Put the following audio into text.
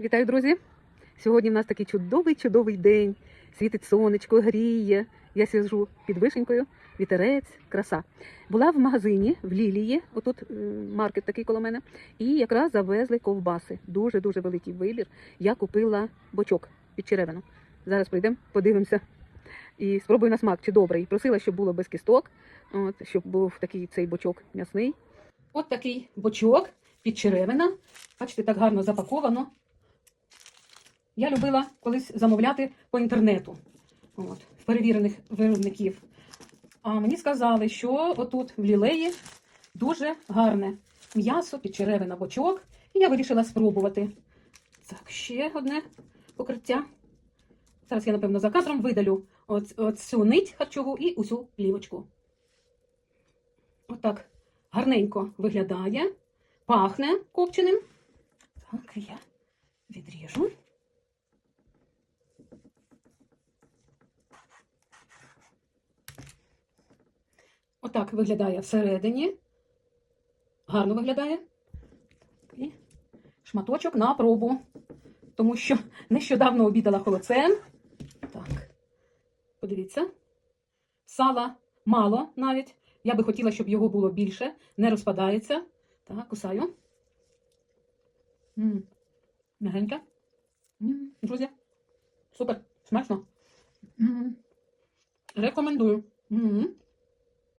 Вітаю, друзі! Сьогодні в нас такий чудовий чудовий день. Світить сонечко, гріє. Я сиджу під вишенькою, вітерець, краса. Була в магазині в Лілії, отут маркет такий коло мене, і якраз завезли ковбаси. Дуже дуже великий вибір. Я купила бочок під черевину. Зараз прийдемо, подивимося і спробую на смак, чи добрий. Просила, щоб було без кісток, от, щоб був такий цей бочок м'ясний. От такий бочок під черевина. Бачите, так гарно запаковано. Я любила колись замовляти по інтернету от, в перевірених виробників. А мені сказали, що отут в лілеї дуже гарне м'ясо, підчеревина бочок. І я вирішила спробувати. Так, ще одне покриття. Зараз я, напевно, за кадром видалю цю нить харчову і усю плівочку. Отак гарненько виглядає, пахне копченим. Так, я відріжу. Отак виглядає всередині. Гарно виглядає. І шматочок на пробу. Тому що нещодавно обідала холодцем. Так, подивіться. Сала мало навіть. Я би хотіла, щоб його було більше. Не розпадається. Так, кусаю. М. М, Друзі, супер, смачно. М, Рекомендую. М.